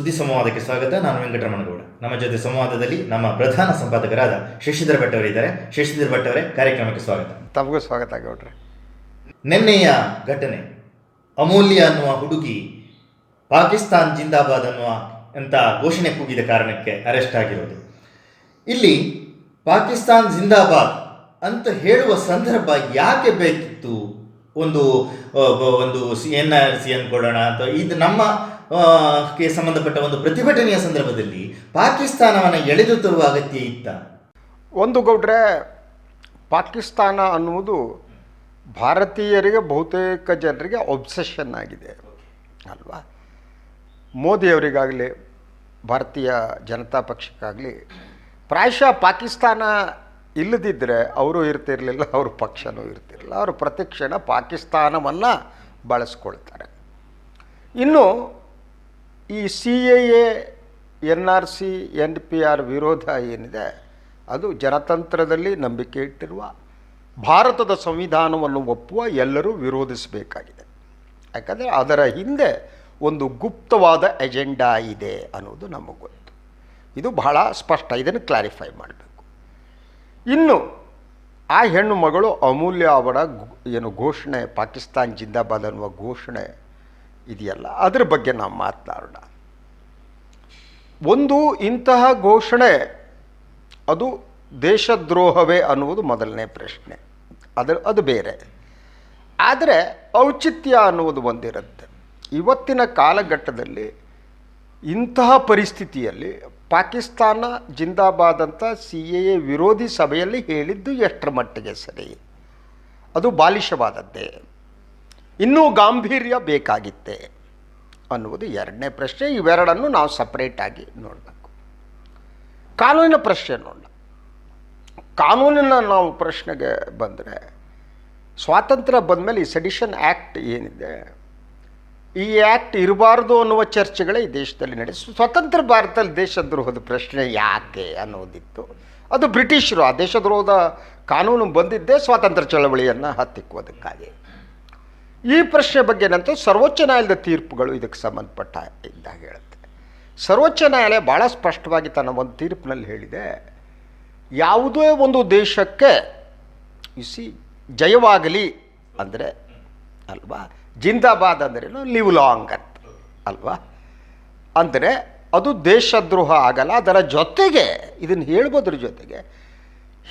ಸುದ್ದಿ ಸಂವಾದಕ್ಕೆ ಸ್ವಾಗತ. ನಾನು ವೆಂಕಟರಮಣಗೌಡ. ನಮ್ಮ ಜೊತೆ ಸಂವಾದದಲ್ಲಿ ನಮ್ಮ ಪ್ರಧಾನ ಸಂಪಾದಕರಾದ ಶಶಿಧರ್ ಭಟ್ ಅವರಿದ್ದಾರೆ ಶಶಿಧರ್ ಭಟ್ ಅವರೇ ಕಾರ್ಯಕ್ರಮಕ್ಕೆ ಸ್ವಾಗತ. ತಮಗೂ ಸ್ವಾಗತ ಗೌಡ್ರೆ. ನಿನ್ನೆಯ ಘಟನೆ ಅಮೂಲ್ಯ ಅನ್ನುವ ಹುಡುಗಿ ಪಾಕಿಸ್ತಾನ್ ಜಿಂದಾಬಾದ್ ಅನ್ನುವ ಅಂತ ಘೋಷಣೆ ಕೂಗಿದ ಕಾರಣಕ್ಕೆ ಅರೆಸ್ಟ್ ಆಗಿರೋದು. ಇಲ್ಲಿ ಪಾಕಿಸ್ತಾನ್ ಜಿಂದಾಬಾದ್ ಅಂತ ಹೇಳುವ ಸಂದರ್ಭ ಯಾಕೆ ಬೇಕಿತ್ತು? ಒಂದು ಒಂದು ಸಿ ಎನ್ ಆರ್ ಸಿ ಅನ್ಕೊಳ್ಳೋಣ ಅಥವಾ ಇದು ನಮ್ಮ ಕ್ಕೆ ಸಂಬಂಧಪಟ್ಟ ಒಂದು ಪ್ರತಿಭಟನೆಯ ಸಂದರ್ಭದಲ್ಲಿ ಪಾಕಿಸ್ತಾನವನ್ನು ಎಳೆದು ತರುವ ಅಗತ್ಯ ಇತ್ತ? ಒಂದು ಗೌಡ್ರೆ, ಪಾಕಿಸ್ತಾನ ಅನ್ನುವುದು ಭಾರತೀಯರಿಗೆ, ಬಹುತೇಕ ಜನರಿಗೆ ಒಬ್ಸೆಷನ್ ಆಗಿದೆ, ಅಲ್ವಾ? ಮೋದಿಯವರಿಗಾಗಲಿ, ಭಾರತೀಯ ಜನತಾ ಪಕ್ಷಕ್ಕಾಗಲಿ, ಪ್ರಾಯಶಃ ಪಾಕಿಸ್ತಾನ ಇಲ್ಲದಿದ್ದರೆ ಅವರು ಇರ್ತಿರಲಿಲ್ಲ, ಅವ್ರ ಪಕ್ಷನೂ ಇರ್ತಿರಲಿಲ್ಲ, ಅವರು ಪ್ರತಿಕ್ಷಣ ಪಾಕಿಸ್ತಾನವನ್ನು ಬಳಸ್ಕೊಳ್ತಾರೆ. ಇನ್ನು ಈ C A A N R C N P R ವಿರೋಧ ಏನಿದೆ, ಅದು ಜನತಂತ್ರದಲ್ಲಿ ನಂಬಿಕೆ ಇಟ್ಟಿರುವ ಭಾರತದ ಸಂವಿಧಾನವನ್ನು ಒಪ್ಪುವ ಎಲ್ಲರೂ ವಿರೋಧಿಸಬೇಕಾಗಿದೆ. ಯಾಕಂದರೆ ಅದರ ಹಿಂದೆ ಒಂದು ಗುಪ್ತವಾದ ಎಜೆಂಡಾ ಇದೆ ಅನ್ನೋದು ನಮಗೆ ಗೊತ್ತು. ಇದು ಬಹಳ ಸ್ಪಷ್ಟ, ಇದನ್ನು ಕ್ಲಾರಿಫೈ ಮಾಡಬೇಕು. ಇನ್ನು ಆ ಹೆಣ್ಣು ಮಗಳು ಅಮೂಲ್ಯ ಅವರ ಏನು ಘೋಷಣೆ ಪಾಕಿಸ್ತಾನ್ ಜಿಂದಾಬಾದ್ ಅನ್ನುವ ಘೋಷಣೆ ಇದೆಯಲ್ಲ. ಅದ್ರ ಬಗ್ಗೆ ನಾವು ಮಾತನಾಡೋಣ. ಒಂದು ಇಂತಹ ಘೋಷಣೆ, ಅದು ದೇಶದ್ರೋಹವೇ ಅನ್ನುವುದು ಮೊದಲನೇ ಪ್ರಶ್ನೆ. ಅದರ, ಅದು ಬೇರೆ. ಆದರೆ ಔಚಿತ್ಯ ಅನ್ನುವುದು ಒಂದಿರುತ್ತೆ. ಇವತ್ತಿನ ಕಾಲಘಟ್ಟದಲ್ಲಿ ಇಂತಹ ಪರಿಸ್ಥಿತಿಯಲ್ಲಿ ಪಾಕಿಸ್ತಾನ ಜಿಂದಾಬಾದ್ ಅಂತ ಸಿ ಎ ಎ ವಿರೋಧಿ ಸಭೆಯಲ್ಲಿ ಹೇಳಿದ್ದು ಎಷ್ಟರ ಮಟ್ಟಿಗೆ ಸರಿ? ಅದು ಬಾಲಿಶವಾದದ್ದೇ. ಇನ್ನೂ ಗಾಂಭೀರ್ಯ ಬೇಕಾಗಿತ್ತೆ ಅನ್ನುವುದು ಎರಡನೇ ಪ್ರಶ್ನೆ. ಇವೆರಡನ್ನು ನಾವು ಸಪ್ರೇಟಾಗಿ ನೋಡಬೇಕು. ಕಾನೂನಿನ ಪ್ರಶ್ನೆ ನೋಡೋಣ ಕಾನೂನಿನ ನಾವು ಪ್ರಶ್ನೆಗೆ ಬಂದರೆ, ಸ್ವಾತಂತ್ರ್ಯ ಬಂದಮೇಲೆ ಈ ಸೆಡಿಷನ್ ಆ್ಯಕ್ಟ್ ಏನಿದೆ, ಈ ಆ್ಯಕ್ಟ್ ಇರಬಾರ್ದು ಅನ್ನುವ ಚರ್ಚೆಗಳೇ ಈ ದೇಶದಲ್ಲಿ ನಡೆಸಿ, ಸ್ವತಂತ್ರ ಭಾರತದಲ್ಲಿ ದೇಶದ್ರೋಹದ ಪ್ರಶ್ನೆ ಯಾಕೆ ಅನ್ನೋದಿತ್ತು. ಅದು ಬ್ರಿಟಿಷರು, ಆ ದೇಶದ್ರೋಹದ ಕಾನೂನು ಬಂದಿದ್ದೇ ಸ್ವಾತಂತ್ರ್ಯ ಚಳವಳಿಯನ್ನು ಹತ್ತಿಕ್ಕುವುದಕ್ಕಾಗಿ. ಈ ಪ್ರಶ್ನೆ ಬಗ್ಗೆ ನಂತರ ಸರ್ವೋಚ್ಚ ನ್ಯಾಯಾಲಯದ ತೀರ್ಪುಗಳು ಇದಕ್ಕೆ ಸಂಬಂಧಪಟ್ಟ ಇದ್ದಾಗ ಹೇಳುತ್ತೆ. ಸರ್ವೋಚ್ಚ ನ್ಯಾಯಾಲಯ ಭಾಳ ಸ್ಪಷ್ಟವಾಗಿ ತನ್ನ ಒಂದು ತೀರ್ಪಿನಲ್ಲಿ ಹೇಳಿದೆ, ಯಾವುದೇ ಒಂದು ದೇಶಕ್ಕೆ ಇಸಿ ಜಯವಾಗಲಿ ಅಂದರೆ ಅಲ್ವಾ, ಜಿಂದಾಬಾದ್ ಅಂದ್ರೇನು ಲಿವ್ ಲಾಂಗ್ ಅಂತ ಅಲ್ವಾ? ಅಂದರೆ ಅದು ದೇಶದ್ರೋಹ ಆಗಲ್ಲ, ಅದರ ಜೊತೆಗೆ, ಇದನ್ನು ಹೇಳ್ಬೋದ್ರ ಜೊತೆಗೆ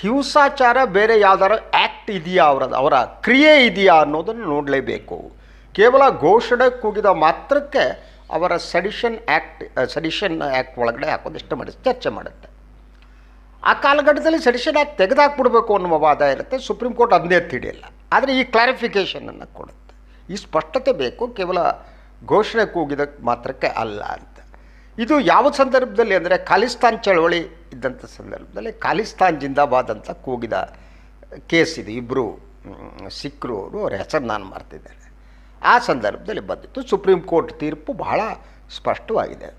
ಹಿಂಸಾಚಾರ ಬೇರೆ ಯಾವ್ದಾರ ಆ್ಯಕ್ಟ್ ಇದೆಯಾ ಅವರದ್ದು ಅವರ ಕ್ರಿಯೆ ಇದೆಯಾ ಅನ್ನೋದನ್ನು ನೋಡಲೇಬೇಕು. ಕೇವಲ ಘೋಷಣೆ ಕೂಗಿದ ಮಾತ್ರಕ್ಕೆ ಅವರ ಸಡಿಷನ್ ಆ್ಯಕ್ಟ್ ಸಡಿಷನ್ ಆ್ಯಕ್ಟ್ ಒಳಗಡೆ ಹಾಕೋದಿಷ್ಟು ಮಾಡಿ ಚರ್ಚೆ ಮಾಡುತ್ತೆ. ಆ ಕಾಲಘಟ್ಟದಲ್ಲಿ ಸಡಿಷನ್ ಆ್ಯಕ್ಟ್ ತೆಗೆದಾಕ್ಬಿಡ್ಬೇಕು ಅನ್ನುವ ವಾದ ಇರುತ್ತೆ, ಸುಪ್ರೀಂ ಕೋರ್ಟ್ ಅದನ್ನೇ ತಿಳಿಯಲ್ಲ. ಆದರೆ ಈ ಕ್ಲಾರಿಫಿಕೇಷನನ್ನು ಕೊಡುತ್ತೆ. ಈ ಸ್ಪಷ್ಟತೆ ಬೇಕು, ಕೇವಲ ಘೋಷಣೆ ಕೂಗಿದ ಮಾತ್ರಕ್ಕೆ ಅಲ್ಲ ಅಂತ. ಇದು ಯಾವ ಸಂದರ್ಭದಲ್ಲಿ ಅಂದರೆ ಖಾಲಿಸ್ತಾನ್ ಚಳವಳಿ ಇದ್ದಂಥ ಸಂದರ್ಭದಲ್ಲಿ ಖಾಲಿಸ್ತಾನ್ ಜಿಂದಾಬಾದ್ ಅಂತ ಕೂಗಿದ ಕೇಸ್ ಇದು. ಇಬ್ಬರು ಸಿಖ್ರು ಅವರು ಅವ್ರ ಹೆಸರು ನಾನು ಮಾಡ್ತಿದ್ದೇನೆ ಆ ಸಂದರ್ಭದಲ್ಲಿ ಬಂದಿತ್ತು. ಸುಪ್ರೀಂ ಕೋರ್ಟ್ ತೀರ್ಪು ಬಹಳ ಸ್ಪಷ್ಟವಾಗಿದೆ.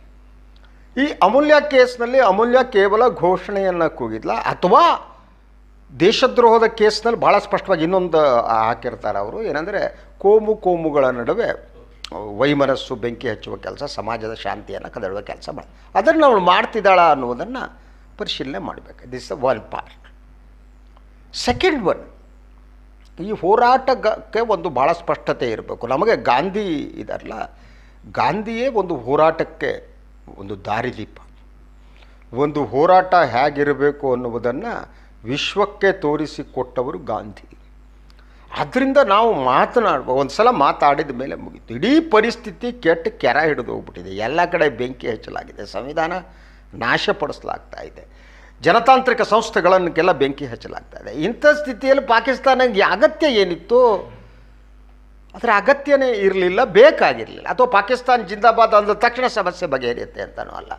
ಈ ಅಮೂಲ್ಯ ಕೇಸ್ನಲ್ಲಿ ಅಮೂಲ್ಯ ಕೇವಲ ಘೋಷಣೆಯನ್ನು ಕೂಗಿದ್ಲ ಅಥವಾ ದೇಶದ್ರೋಹದ ಕೇಸ್ನಲ್ಲಿ ಭಾಳ ಸ್ಪಷ್ಟವಾಗಿ ಇನ್ನೊಂದು ಹಾಕಿರ್ತಾರೆ ಅವರು. ಏನಂದರೆ ಕೋಮು ಕೋಮುಗಳ ನಡುವೆ ವೈಮನಸ್ಸು, ಬೆಂಕಿ ಹಚ್ಚುವ ಕೆಲಸ, ಸಮಾಜದ ಶಾಂತಿಯನ್ನು ಕದಡುವ ಕೆಲಸ ಮಾಡಿ. ಅದನ್ನು ಅವಳು ಮಾಡ್ತಿದ್ದಾಳ ಅನ್ನುವುದನ್ನು ಪರಿಶೀಲನೆ ಮಾಡಬೇಕು. This one part second one ಈ ಹೋರಾಟಕ್ಕೆ ಒಂದು ಭಾಳ ಸ್ಪಷ್ಟತೆ ಇರಬೇಕು. ನಮಗೆ ಗಾಂಧಿ ಇದಾರಲ್ಲ, ಗಾಂಧಿಯೇ ಒಂದು ಹೋರಾಟಕ್ಕೆ ಒಂದು ದಾರಿದೀಪ. ಒಂದು ಹೋರಾಟ ಹೇಗಿರಬೇಕು ಅನ್ನುವುದನ್ನು ವಿಶ್ವಕ್ಕೆ ತೋರಿಸಿಕೊಟ್ಟವರು ಗಾಂಧಿ. ಅದರಿಂದ ನಾವು ಮಾತನಾಡುವ ಒಂದು ಸಲ ಮಾತಾಡಿದ ಮೇಲೆ ಮುಗೀತು. ಇಡೀ ಪರಿಸ್ಥಿತಿ ಕೆಟ್ಟ ಕೆರ ಹಿಡಿದು ಹೋಗ್ಬಿಟ್ಟಿದೆ. ಎಲ್ಲ ಕಡೆ ಬೆಂಕಿ ಹಚ್ಚಲಾಗಿದೆ. ಸಂವಿಧಾನ ನಾಶಪಡಿಸಲಾಗ್ತಾ ಇದೆ. ಜನತಾಂತ್ರಿಕ ಸಂಸ್ಥೆಗಳನ್ನೆಲ್ಲ ಬೆಂಕಿ ಹಚ್ಚಲಾಗ್ತಾ ಇದೆ. ಇಂಥ ಸ್ಥಿತಿಯಲ್ಲಿ ಪಾಕಿಸ್ತಾನಕ್ಕೆ ಅಗತ್ಯ ಏನಿತ್ತು? ಅದರ ಅಗತ್ಯನೇ ಇರಲಿಲ್ಲ, ಬೇಕಾಗಿರಲಿಲ್ಲ. ಅಥವಾ ಪಾಕಿಸ್ತಾನ ಜಿಂದಾಬಾದ್ ಅಂದ ತಕ್ಷಣ ಸಮಸ್ಯೆ ಬಗೆಹರಿಯುತ್ತೆ ಅಂತನೂ ಅಲ್ಲ.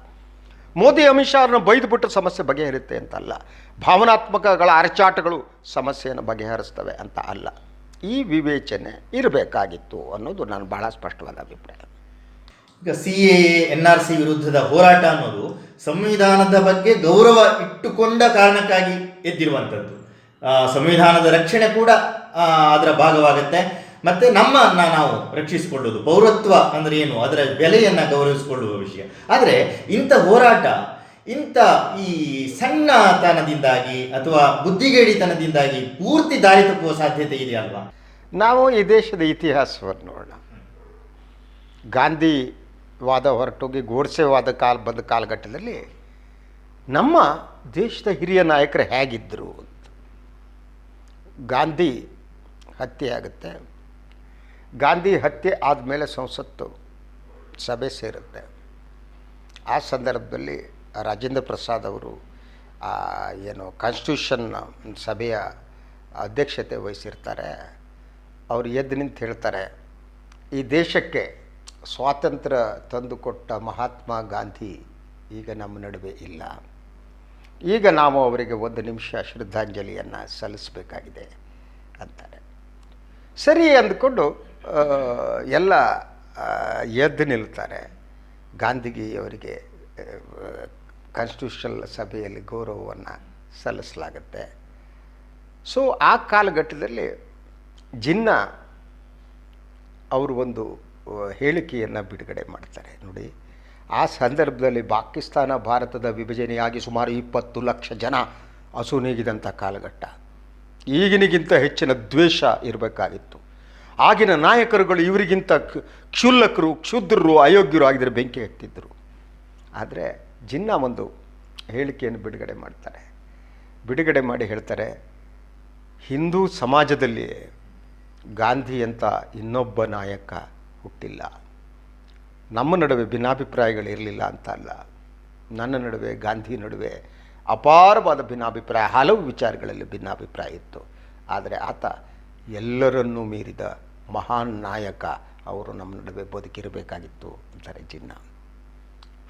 ಮೋದಿ ಅಮಿತ್ ಶಾ ಅವ್ರನ್ನ ಬೈದುಬಿಟ್ಟು ಸಮಸ್ಯೆ ಬಗೆಹರಿಯುತ್ತೆ ಅಂತಲ್ಲ. ಭಾವನಾತ್ಮಕಗಳ ಅರಚಾಟಗಳು ಸಮಸ್ಯೆಯನ್ನು ಬಗೆಹರಿಸ್ತವೆ ಅಂತ ಅಲ್ಲ. ಈ ವಿವೇಚನೆ ಇರಬೇಕಾಗಿತ್ತು ಅನ್ನೋದು ನಾನು ಬಹಳ ಸ್ಪಷ್ಟವಾದ ಅಭಿಪ್ರಾಯ. ಈಗ C A N R C ವಿರುದ್ಧದ ಹೋರಾಟ ಅನ್ನೋದು ಸಂವಿಧಾನದ ಬಗ್ಗೆ ಗೌರವ ಇಟ್ಟುಕೊಂಡ ಕಾರಣಕ್ಕಾಗಿ ಎದ್ದಿರುವಂಥದ್ದು. ಸಂವಿಧಾನದ ರಕ್ಷಣೆ ಕೂಡ ಅದರ ಭಾಗವಾಗುತ್ತೆ. ಮತ್ತೆ ನಮ್ಮನ್ನ ನಾವು ರಕ್ಷಿಸಿಕೊಳ್ಳೋದು ಪೌರತ್ವ ಅಂದ್ರೆ ಏನು? ಅದರ ಬೆಲೆಯನ್ನ ಗೌರವಿಸಿಕೊಳ್ಳುವ ವಿಷಯ. ಆದರೆ ಇಂಥ ಹೋರಾಟ, ಇಂಥ ಈ ಸಣ್ಣತನದಿಂದಾಗಿ ಅಥವಾ ಬುದ್ಧಿಗೇಡಿತನದಿಂದಾಗಿ ಪೂರ್ತಿ ದಾರಿ ತಪ್ಪುವ ಸಾಧ್ಯತೆ ಇದೆಯಲ್ವಾ ನಾವು ಈ ದೇಶದ ಇತಿಹಾಸವನ್ನು ನೋಡೋಣ. ಗಾಂಧಿ ವಾದ ಹೊರಟೋಗಿ ಗೋಡ್ಸೆವಾದ ಕಾಲ ಬಂದ ಕಾಲಘಟ್ಟದಲ್ಲಿ ನಮ್ಮ ದೇಶದ ಹಿರಿಯ ನಾಯಕರು ಹೇಗಿದ್ದರು ಅಂತ. ಗಾಂಧಿ ಹತ್ಯೆ ಆಗುತ್ತೆ. ಗಾಂಧಿ ಹತ್ಯೆ ಆದಮೇಲೆ ಸಂಸತ್ತು ಸಭೆ ಸೇರುತ್ತೆ. ಆ ಸಂದರ್ಭದಲ್ಲಿ ರಾಜೇಂದ್ರ ಪ್ರಸಾದ್ ಅವರು ಏನು ಕಾನ್ಸ್ಟಿಟ್ಯೂಷನ್ ಸಭೆಯ ಅಧ್ಯಕ್ಷತೆ ವಹಿಸಿರ್ತಾರೆ. ಅವರು ಎದ್ದು ನಿಂತು ಹೇಳ್ತಾರೆ, ಈ ದೇಶಕ್ಕೆ ಸ್ವಾತಂತ್ರ್ಯ ತಂದುಕೊಟ್ಟ ಮಹಾತ್ಮ ಗಾಂಧಿ ಈಗ ನಮ್ಮ ನಡುವೆ ಇಲ್ಲ. ಈಗ ನಾವು ಅವರಿಗೆ ಒಂದು ನಿಮಿಷ ಶ್ರದ್ಧಾಂಜಲಿಯನ್ನು ಸಲ್ಲಿಸಬೇಕಾಗಿದೆ ಅಂತಾರೆ. ಸರಿ ಅಂದ್ಕೊಂಡು ಎಲ್ಲ ಎದ್ದು ನಿಲ್ತಾರೆ ಗಾಂಧೀಜಿಯವರಿಗೆ ಅವರಿಗೆ ಕಾನ್ಸ್ಟಿಟ್ಯೂಷನಲ್ ಸಭೆಯಲ್ಲಿ ಗೌರವವನ್ನು ಸಲ್ಲಿಸಲಾಗುತ್ತೆ. ಸೊ ಆ ಕಾಲಘಟ್ಟದಲ್ಲಿ ಜಿನ್ನ ಅವರು ಒಂದು ಹೇಳಿಕೆಯನ್ನು ಬಿಡುಗಡೆ ಮಾಡ್ತಾರೆ. ನೋಡಿ, ಆ ಸಂದರ್ಭದಲ್ಲಿ ಪಾಕಿಸ್ತಾನ ಭಾರತದ ವಿಭಜನೆಯಾಗಿ ಸುಮಾರು ಇಪ್ಪತ್ತು ಲಕ್ಷ ಜನ ಅಸುನೀಗಿದಂಥ ಕಾಲಘಟ್ಟ. ಈಗಿನಿಗಿಂತ ಹೆಚ್ಚಿನ ದ್ವೇಷ ಇರಬೇಕಾಗಿತ್ತು. ಆಗಿನ ನಾಯಕರುಗಳು ಇವರಿಗಿಂತ ಕ್ಷ- ಕ್ಷುಲ್ಲಕರು, ಕ್ಷುದ್ರರು, ಅಯೋಗ್ಯರು ಆಗಿದ್ದರೆ ಬೆಂಕಿ ಹಾಕ್ತಿದ್ದರು ಆದರೆ ಜಿನ್ನ ಒಂದು ಹೇಳಿಕೆಯನ್ನು ಬಿಡುಗಡೆ ಮಾಡ್ತಾರೆ. ಬಿಡುಗಡೆ ಮಾಡಿ ಹೇಳ್ತಾರೆ, ಹಿಂದೂ ಸಮಾಜದಲ್ಲಿ ಗಾಂಧಿ ಅಂತ ಇನ್ನೊಬ್ಬ ನಾಯಕ ಹುಟ್ಟಿಲ್ಲ. ನಮ್ಮ ನಡುವೆ ಭಿನ್ನಾಭಿಪ್ರಾಯಗಳಿರಲಿಲ್ಲ ಅಂತ ಅಲ್ಲ. ನನ್ನ ನಡುವೆ, ಗಾಂಧಿ ನಡುವೆ ಅಪಾರವಾದ ಭಿನ್ನಾಭಿಪ್ರಾಯ, ಹಲವು ವಿಚಾರಗಳಲ್ಲಿ ಭಿನ್ನಾಭಿಪ್ರಾಯ ಇತ್ತು. ಆದರೆ ಆತ ಎಲ್ಲರನ್ನೂ ಮೀರಿದ ಮಹಾನ್ ನಾಯಕ, ಅವರು ನಮ್ಮ ನಡುವೆ ಬದುಕಿರಬೇಕಾಗಿತ್ತು ಅಂತಾರೆ ಜಿನ್ನ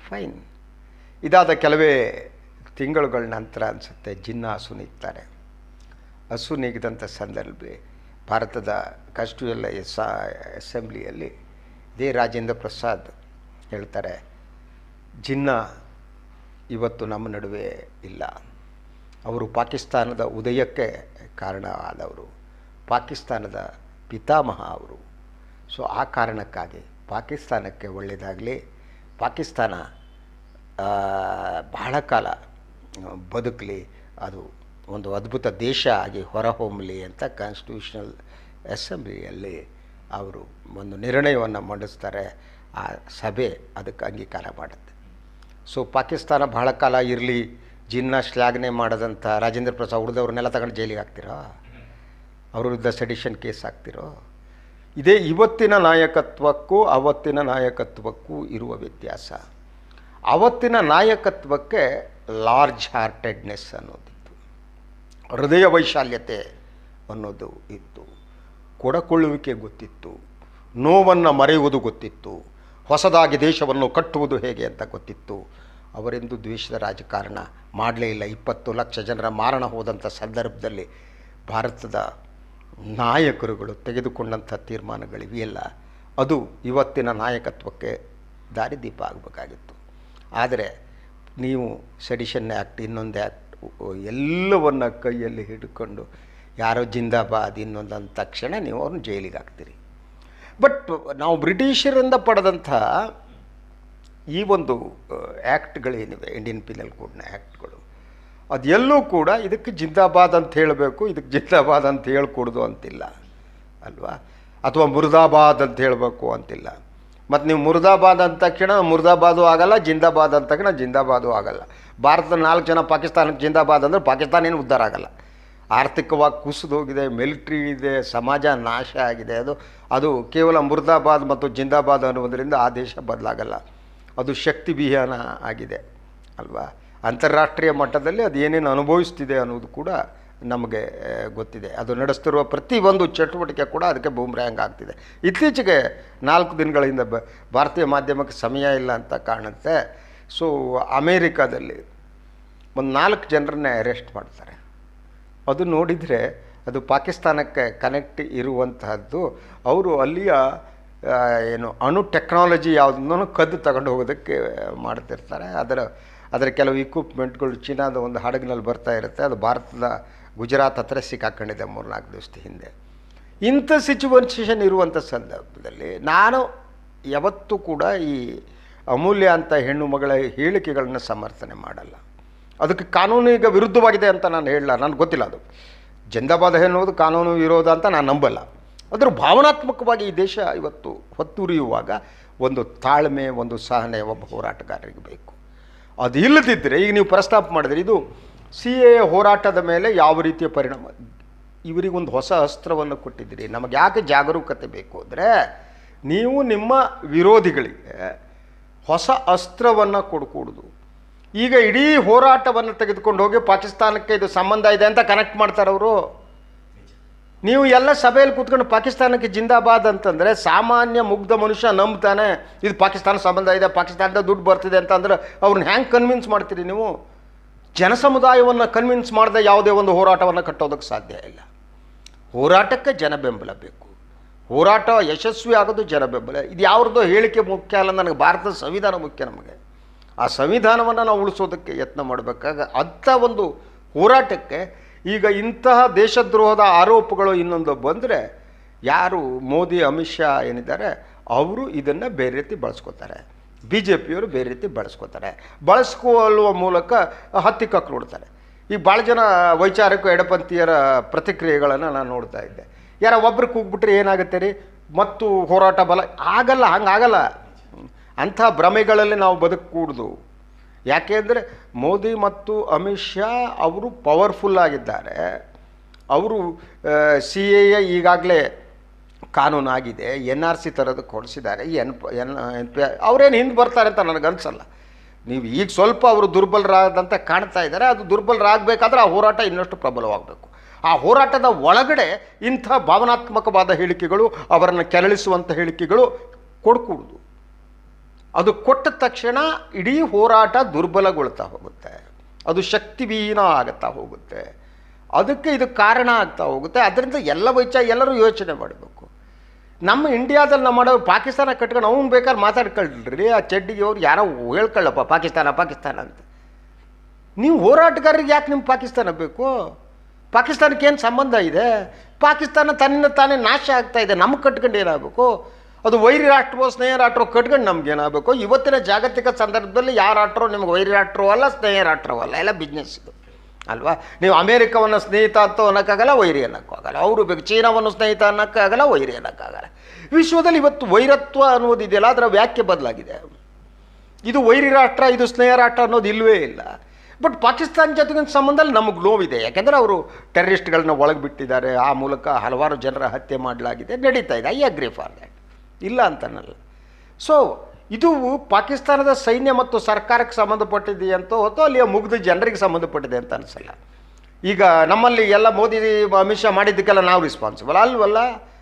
ಫೈನ್ ಇದಾದ ಕೆಲವೇ ತಿಂಗಳುಗಳ ನಂತರ ಅನಿಸುತ್ತೆ ಜಿನ್ನ ಹಸು ನೀಗ್ತಾರೆ. ಹಸು ನೀಗಿದಂಥ ಸಂದರ್ಭ, ಭಾರತದ ಕಾನ್ಸ್ಟಿಟ್ಯೂಷನ್ ಎಸ್, ಅಸೆಂಬ್ಲಿಯಲ್ಲಿ ದೇ ರಾಜೇಂದ್ರ ಪ್ರಸಾದ್ ಹೇಳ್ತಾರೆ, ಜಿನ್ನ ಇವತ್ತು ನಮ್ಮ ನಡುವೆ ಇಲ್ಲ. ಅವರು ಪಾಕಿಸ್ತಾನದ ಉದಯಕ್ಕೆ ಕಾರಣ ಆದವರು. ಪಾಕಿಸ್ತಾನದ ಪಿತಾಮಹ ಅವರು. ಸೊ ಆ ಕಾರಣಕ್ಕಾಗಿ ಪಾಕಿಸ್ತಾನಕ್ಕೆ ಒಳ್ಳೆಯದಾಗಲಿ ಪಾಕಿಸ್ತಾನ ಬಹಳ ಕಾಲ ಬದುಕಲಿ, ಅದು ಒಂದು ಅದ್ಭುತ ದೇಶ ಆಗಿ ಹೊರಹೊಮ್ಮಲಿ ಅಂತ ಕಾನ್ಸ್ಟಿಟ್ಯೂಷನಲ್ ಅಸೆಂಬ್ಲಿಯಲ್ಲಿ ಅವರು ಒಂದು ನಿರ್ಣಯವನ್ನು ಮಂಡಿಸ್ತಾರೆ. ಆ ಸಭೆ ಅದಕ್ಕೆ ಅಂಗೀಕಾರ ಮಾಡುತ್ತೆ. ಸೊ ಪಾಕಿಸ್ತಾನ ಬಹಳ ಕಾಲ ಇರಲಿ, ಜಿನ್ನ ಶ್ಲಾಘನೆ ಮಾಡದಂಥ ರಾಜೇಂದ್ರ ಪ್ರಸಾದ್ ಉಳಿದವ್ರನ್ನೆಲ್ಲ ತಗೊಂಡು ಜೈಲಿಗೆ ಹಾಕ್ತಿರೋ? ಅವ್ರ ವಿರುದ್ಧ ಸೆಡಿಷನ್ ಕೇಸ್ ಆಗ್ತಿರೋ? ಇದೇ ಇವತ್ತಿನ ನಾಯಕತ್ವಕ್ಕೂ ಅವತ್ತಿನ ನಾಯಕತ್ವಕ್ಕೂ ಇರುವ ವ್ಯತ್ಯಾಸ. ಅವತ್ತಿನ ನಾಯಕತ್ವಕ್ಕೆ ಲಾರ್ಜ್ ಹಾರ್ಟೆಡ್ನೆಸ್ ಅನ್ನೋದಿತ್ತು. ಹೃದಯ ವೈಶಾಲ್ಯತೆ ಅನ್ನೋದು ಇತ್ತು. ಕೊಡಕೊಳ್ಳುವಿಕೆ ಗೊತ್ತಿತ್ತು. ನೋವನ್ನು ಮರೆಯುವುದು ಗೊತ್ತಿತ್ತು. ಹೊಸದಾಗಿ ದೇಶವನ್ನು ಕಟ್ಟುವುದು ಹೇಗೆ ಅಂತ ಗೊತ್ತಿತ್ತು. ಅವರೆಂದು ದ್ವೇಷದ ರಾಜಕಾರಣ ಮಾಡಲೇ ಇಲ್ಲ. ಇಪ್ಪತ್ತು ಲಕ್ಷ ಜನರ ಮಾರಣ ಹೋದಂಥ ಸಂದರ್ಭದಲ್ಲಿ ಭಾರತದ ನಾಯಕರುಗಳು ತೆಗೆದುಕೊಂಡಂಥ ತೀರ್ಮಾನಗಳಿವೆಯಲ್ಲ ಅದು ಇವತ್ತಿನ ನಾಯಕತ್ವಕ್ಕೆ ದಾರಿದೀಪ ಆಗಬೇಕಾಗಿತ್ತು. ಆದರೆ ನೀವು ಸೆಡಿಷನ್ ಆ್ಯಕ್ಟ್ ಇನ್ನೊಂದು ಆ್ಯಕ್ಟ್ ಎಲ್ಲವನ್ನು ಕೈಯಲ್ಲಿ ಹಿಡ್ಕೊಂಡು ಯಾರೋ ಜಿಂದಾಬಾದ್ ಇನ್ನೊಂದು ಅಂದ ತಕ್ಷಣ ನೀವು ಅವ್ರನ್ನ ಜೈಲಿಗೆ ಹಾಕ್ತೀರಿ. ಬಟ್ ನಾವು ಬ್ರಿಟಿಷರಿಂದ ಪಡೆದಂಥ ಈ ಒಂದು ಆ್ಯಕ್ಟ್ಗಳೇನಿವೆ ಇಂಡಿಯನ್ ಪಿನಲ್ ಕೋಡ್ನ ಆ್ಯಕ್ಟ್ಗಳು ಅದೆಲ್ಲೂ ಕೂಡ ಇದಕ್ಕೆ ಜಿಂದಾಬಾದ್ ಅಂತ ಹೇಳಬೇಕು, ಇದಕ್ಕೆ ಜಿಂದಾಬಾದ್ ಅಂತ ಹೇಳ್ಕೊಡ್ದು ಅಂತಿಲ್ಲ, ಅಲ್ವಾ? ಅಥವಾ ಮುರ್ದಾಬಾದ್ ಅಂತ ಹೇಳಬೇಕು ಅಂತಿಲ್ಲ. ಮತ್ತು ನೀವು ಮುರ್ದಾಬಾದ್ ಅಂದ ತಕ್ಷಣ ಮುರ್ದಾಬಾದು ಆಗಲ್ಲ, ಜಿಂದಾಬಾದ್ ಅಂದ ತಕ್ಷಣ ಜಿಂದಾಬಾದು ಆಗಲ್ಲ. ಭಾರತದ ನಾಲ್ಕು ಜನ ಪಾಕಿಸ್ತಾನಕ್ಕೆ ಜಿಂದಾಬಾದ್ ಅಂದರೆ ಪಾಕಿಸ್ತಾನ ಏನು ಉದ್ಧಾರ ಆಗಲ್ಲ. ಆರ್ಥಿಕವಾಗಿ ಕುಸಿದೋಗಿದೆ ಮಿಲಿಟ್ರಿ ಇದೆ, ಸಮಾಜ ನಾಶ ಆಗಿದೆ, ಅದು ಅದು ಕೇವಲ ಮುರ್ದಾಬಾದ್ ಮತ್ತು ಜಿಂದಾಬಾದ್ ಅನ್ನುವುದರಿಂದ ಆ ದೇಶ ಬದಲಾಗಲ್ಲ. ಅದು ಶಕ್ತಿ ವಿಹಾನ ಆಗಿದೆ, ಅಲ್ವಾ? ಅಂತಾರಾಷ್ಟ್ರೀಯ ಮಟ್ಟದಲ್ಲಿ ಅದು ಏನೇನು ಅನುಭವಿಸ್ತಿದೆ ಅನ್ನೋದು ಕೂಡ ನಮಗೆ ಗೊತ್ತಿದೆ. ಅದು ನಡೆಸ್ತಿರುವ ಪ್ರತಿಯೊಂದು ಚಟುವಟಿಕೆ ಕೂಡ ಅದಕ್ಕೆ ಬೂಮ್ರ್ಯಾಂಗ್ ಆಗ್ತಿದೆ. ಇತ್ತೀಚೆಗೆ ನಾಲ್ಕು ದಿನಗಳಿಂದ ಬ, ಭಾರತೀಯ ಮಾಧ್ಯಮಕ್ಕೆ ಸಮಯ ಇಲ್ಲ ಅಂತ ಕಾಣುತ್ತೆ. ಸೊ ಅಮೇರಿಕಾದಲ್ಲಿ ಒಂದು ನಾಲ್ಕು ಜನರನ್ನೇ ಅರೆಸ್ಟ್ ಮಾಡ್ತಾರೆ. ಅದು ನೋಡಿದರೆ ಅದು ಪಾಕಿಸ್ತಾನಕ್ಕೆ ಕನೆಕ್ಟ್ ಇರುವಂತಹದ್ದು, ಅವರು ಅಲ್ಲಿಯ ಏನು, ಅಣು ಟೆಕ್ನಾಲಜಿ ಯಾವುದನ್ನು ಕದ್ದು ತಗೊಂಡು ಹೋಗೋದಕ್ಕೆ ಮಾಡ್ತಿರ್ತಾರೆ. ಅದರ ಅದರ ಕೆಲವು ಇಕ್ವಿಪ್ಮೆಂಟ್ಗಳು ಚೀನಾದ ಒಂದು ಹಡಗಿನಲ್ಲಿ ಬರ್ತಾ ಇರುತ್ತೆ. ಅದು ಭಾರತದ ಗುಜರಾತ್ ಹತ್ರ ಸಿಕ್ಕಾಕೊಂಡಿದೆ ಮೂರ್ನಾಲ್ಕು ದಿವಸದ ಹಿಂದೆ. ಇಂಥ ಸಿಚುವೇಶನ್ ಇರುವಂಥ ಸಂದರ್ಭದಲ್ಲಿ ನಾನು ಯಾವತ್ತೂ ಕೂಡ ಈ ಅಮೂಲ್ಯ ಅಂತ ಹೆಣ್ಣು ಮಗಳ ಹೇಳಿಕೆಗಳನ್ನು ಸಮರ್ಥನೆ ಮಾಡಲ್ಲ. ಅದಕ್ಕೆ ಕಾನೂನಿಗೆ ವಿರುದ್ಧವಾಗಿದೆ ಅಂತ ನಾನು ಹೇಳಲ್ಲ. ನನಗೆ ಗೊತ್ತಿಲ್ಲ ಅದು. ಜಿಂದಾಬಾದ್ ಎನ್ನುವುದು ಕಾನೂನು ವಿರೋಧ ಅಂತ ನಾನು ನಂಬಲ್ಲ. ಅದರ ಭಾವನಾತ್ಮಕವಾಗಿ ಈ ದೇಶ ಇವತ್ತು ಹೊತ್ತುರಿಯುವಾಗ ಒಂದು ತಾಳ್ಮೆ, ಒಂದು ಸಹನೆ ಒಬ್ಬ ಹೋರಾಟಗಾರರಿಗೆ ಬೇಕು. ಅದು ಇಲ್ಲದಿದ್ದರೆ, ಈಗ ನೀವು ಪ್ರಸ್ತಾಪ ಮಾಡಿದ್ರೆ ಇದು ಸಿ ಎ ಹೋರಾಟದ ಮೇಲೆ ಯಾವ ರೀತಿಯ ಪರಿಣಾಮ, ಇವರಿಗೊಂದು ಹೊಸ ಅಸ್ತ್ರವನ್ನು ಕೊಟ್ಟಿದ್ದೀರಿ. ನಮಗೆ ಯಾಕೆ ಜಾಗರೂಕತೆ ಬೇಕು ಅಂದರೆ, ನೀವು ನಿಮ್ಮ ವಿರೋಧಿಗಳಿಗೆ ಹೊಸ ಅಸ್ತ್ರವನ್ನು ಕೊಡ್ಕೂಡುದು. ಈಗ ಇಡೀ ಹೋರಾಟವನ್ನು ತೆಗೆದುಕೊಂಡು ಹೋಗಿ ಪಾಕಿಸ್ತಾನಕ್ಕೆ ಇದು ಸಂಬಂಧ ಇದೆ ಅಂತ ಕನೆಕ್ಟ್ ಮಾಡ್ತಾರೆ ಅವರು ನೀವು ಎಲ್ಲ ಸಭೆಯಲ್ಲಿ ಕೂತ್ಕೊಂಡು ಪಾಕಿಸ್ತಾನಕ್ಕೆ ಜಿಂದಾಬಾದ್ ಅಂತಂದರೆ ಸಾಮಾನ್ಯ ಮುಗ್ಧ ಮನುಷ್ಯ ನಂಬ್ತಾನೆ, ಇದು ಪಾಕಿಸ್ತಾನ ಸಂಬಂಧ ಇದೆ, ಪಾಕಿಸ್ತಾನದ ದುಡ್ಡು ಬರ್ತಿದೆ ಅಂತಂದ್ರೆ ಅವ್ರನ್ನ ಹ್ಯಾಂಗೆ ಕನ್ವಿನ್ಸ್ ಮಾಡ್ತೀರಿ ನೀವು? ಜನಸಮುದಾಯವನ್ನು ಕನ್ವಿನ್ಸ್ ಮಾಡದೆ ಯಾವುದೇ ಒಂದು ಹೋರಾಟವನ್ನು ಕಟ್ಟೋದಕ್ಕೆ ಸಾಧ್ಯ ಇಲ್ಲ. ಹೋರಾಟಕ್ಕೆ ಜನ ಬೆಂಬಲ ಬೇಕು. ಹೋರಾಟ ಯಶಸ್ವಿ ಆಗೋದು ಜನ ಬೆಂಬಲ. ಇದು ಯಾವ್ರದ್ದು ಹೇಳಿಕೆ ಮುಖ್ಯ ಅಲ್ಲ, ನನಗೆ ಭಾರತದ ಸಂವಿಧಾನ ಮುಖ್ಯ ನಮಗೆ. ಆ ಸಂವಿಧಾನವನ್ನು ನಾವು ಉಳಿಸೋದಕ್ಕೆ ಯತ್ನ ಮಾಡಬೇಕಾಗ ಅಂಥ ಒಂದು ಹೋರಾಟಕ್ಕೆ ಈಗ ಇಂತಹ ದೇಶದ್ರೋಹದ ಆರೋಪಗಳು ಇನ್ನೊಂದು ಬಂದರೆ ಯಾರು ಮೋದಿ, ಅಮಿತ್ ಶಾ ಏನಿದ್ದಾರೆ, ಅವರು ಇದನ್ನು ಬೇರೆ ರೀತಿ ಬಳಸ್ಕೋತಾರೆ. ಬಿ ಜೆ ಪಿಯವರು ಬೇರೆ ರೀತಿ ಬಳಸ್ಕೋತಾರೆ. ಬಳಸ್ಕೊಳ್ಳುವ ಮೂಲಕ ಹತ್ತಿ ನೋಡ್ತಾರೆ ಈಗ ಭಾಳ ಜನ ವೈಚಾರಿಕ ಎಡಪಂಥೀಯರ ಪ್ರತಿಕ್ರಿಯೆಗಳನ್ನು ನಾನು ನೋಡ್ತಾ ಇದ್ದೆ. ಯಾರ ಒಬ್ರು ಕೂಗ್ಬಿಟ್ರೆ ಏನಾಗುತ್ತೆ ರೀ? ಮತ್ತು ಹೋರಾಟ ಬಲ ಆಗಲ್ಲ, ಹಂಗಾಗಲ್ಲ. ಅಂಥ ಭ್ರಮೆಗಳಲ್ಲಿ ನಾವು ಬದುಕೂಡ್ದು ಯಾಕೆಂದರೆ ಮೋದಿ ಮತ್ತು ಅಮಿತ್ ಶಾ ಅವರು ಪವರ್ಫುಲ್ ಆಗಿದ್ದಾರೆ. ಅವರು ಸಿ ಎ ಈಗಾಗಲೇ ಕಾನೂನಾಗಿದೆ ಎನ್ ಆರ್ ಸಿ ಥರದ್ದು ಕೊಡಿಸಿದ್ದಾರೆ ಎನ್ ಎನ್ ಎನ್ ಪಿ ಅವ್ರೇನು ಹಿಂದೆ ಬರ್ತಾರೆ ಅಂತ ನನಗನ್ಸಲ್ಲ ನೀವು ಈಗ ಸ್ವಲ್ಪ ಅವರು ದುರ್ಬಲರಾದಂತೆ ಕಾಣ್ತಾ ಇದ್ದಾರೆ, ಅದು ದುರ್ಬಲರಾಗಬೇಕಾದ್ರೆ ಆ ಹೋರಾಟ ಇನ್ನಷ್ಟು ಪ್ರಬಲವಾಗಬೇಕು. ಆ ಹೋರಾಟದ ಒಳಗಡೆ ಇಂಥ ಭಾವನಾತ್ಮಕವಾದ ಹೇಳಿಕೆಗಳು, ಅವರನ್ನು ಕೆರಳಿಸುವಂಥ ಹೇಳಿಕೆಗಳು ಕೊಡ್ಕೂಡ್ದು. ಅದು ಕೊಟ್ಟ ತಕ್ಷಣ ಇಡೀ ಹೋರಾಟ ದುರ್ಬಲಗೊಳ್ತಾ ಹೋಗುತ್ತೆ. ಅದು ಶಕ್ತಿವೀನ ಆಗುತ್ತಾ ಹೋಗುತ್ತೆ. ಅದಕ್ಕೆ ಇದು ಕಾರಣ ಆಗ್ತಾ ಹೋಗುತ್ತೆ. ಅದರಿಂದ ಎಲ್ಲ ವೈಚ ಎಲ್ಲರೂ ಯೋಚನೆ ಮಾಡಬೇಕು. ನಮ್ಮ ಇಂಡಿಯಾದಲ್ಲಿ ನಾವು ಮಾಡೋ ಪಾಕಿಸ್ತಾನ ಕಟ್ಕೊಂಡು ಅವ್ನು ಬೇಕಾದ್ರೆ ಮಾತಾಡ್ಕೊಳ್ರಿ ಆ ಚಡ್ಡಿಗೆ ಅವ್ರು ಯಾರೋ ಹೇಳ್ಕೊಳ್ಳಪ್ಪ ಪಾಕಿಸ್ತಾನ ಪಾಕಿಸ್ತಾನ ಅಂತ. ನೀವು ಹೋರಾಟಗಾರರಿಗೆ ಯಾಕೆ ನಿಮ್ಮ ಪಾಕಿಸ್ತಾನ ಬೇಕು? ಪಾಕಿಸ್ತಾನಕ್ಕೆ ಏನು ಸಂಬಂಧ ಇದೆ? ಪಾಕಿಸ್ತಾನ ತನ್ನಿಂದ ತಾನೇ ನಾಶ ಆಗ್ತಾ ಇದೆ. ನಮ್ಗೆ ಕಟ್ಕೊಂಡು ಏನಾಗಬೇಕು? ಅದು ವೈರಿ ರಾಷ್ಟ್ರವೋ ಸ್ನೇಹ ರಾಷ್ಟ್ರ ಕಟ್ಕೊಂಡು ನಮ್ಗೆ ಏನಾಗಬೇಕು? ಇವತ್ತಿನ ಜಾಗತಿಕ ಸಂದರ್ಭದಲ್ಲಿ ಯಾವ ರಾಷ್ಟ್ರವೋ ನಿಮ್ಗೆ ವೈರಿ ರಾಷ್ಟ್ರವೋ ಅಲ್ಲ ಸ್ನೇಹ ರಾಷ್ಟ್ರವೋ ಅಲ್ಲ. ಎಲ್ಲ ಬಿಸ್ನೆಸ್ ಇದು. ಅಲ್ವಾ? ನೀವು ಅಮೇರಿಕವನ್ನು ಸ್ನೇಹಿತ ಅಂತ ಅನ್ನೋಕ್ಕಾಗಲ್ಲ, ವೈರಿ ಅನ್ನೋಕ್ಕಾಗಲ್ಲ. ಅವರು ಬೇಕು, ಚೀನಾವನ್ನು ಸ್ನೇಹಿತ ಅನ್ನೋಕ್ಕಾಗಲ್ಲ, ವೈರಿ ಅನ್ನೋಕ್ಕಾಗಲ್ಲ. ವಿಶ್ವದಲ್ಲಿ ಇವತ್ತು ವೈರತ್ವ ಅನ್ನೋದಿದೆಯಲ್ಲ ಅದರ ವ್ಯಾಖ್ಯೆ ಬದಲಾಗಿದೆ. ಇದು ವೈರಿ ರಾಷ್ಟ್ರ ಇದು ಸ್ನೇಹ ರಾಷ್ಟ್ರ ಅನ್ನೋದು ಇಲ್ಲವೇ ಇಲ್ಲ. ಬಟ್ ಪಾಕಿಸ್ತಾನ ಜೊತೆಗಿನ ಸಂಬಂಧದಲ್ಲಿ ನಮಗೆ ನೋವಿದೆ. ಯಾಕೆಂದರೆ ಅವರು ಟೆರರಿಸ್ಟ್ಗಳನ್ನ ಒಳಗೆ ಬಿಟ್ಟಿದ್ದಾರೆ ಆ ಮೂಲಕ ಹಲವಾರು ಜನರ ಹತ್ಯೆ ಮಾಡಲಾಗಿದೆ. ನಡೀತಾ ಇದೆ. ಐ ಅಗ್ರಿ ಫಾರ್ ದ್ಯಾಟ್ ಇಲ್ಲ ಅಂತನಲ್ಲ. ಸೊ ಇದು ಪಾಕಿಸ್ತಾನದ ಸೈನ್ಯ ಮತ್ತು ಸರ್ಕಾರಕ್ಕೆ ಸಂಬಂಧಪಟ್ಟಿದೆಯಂತೋ ಹೊತ್ತು ಅಲ್ಲಿಯ ಮುಗ್ಧ ಜನರಿಗೆ ಸಂಬಂಧಪಟ್ಟಿದೆ ಅಂತ ಅನಿಸಲ್ಲ. ಈಗ ನಮ್ಮಲ್ಲಿ ಎಲ್ಲ ಮೋದಿ, ಅಮಿತ್ ಶಾ ಮಾಡಿದ್ದಕ್ಕೆಲ್ಲ ನಾವು ರೆಸ್ಪಾನ್ಸಿಬಲ್ ಅಲ್ವಲ್ಲ?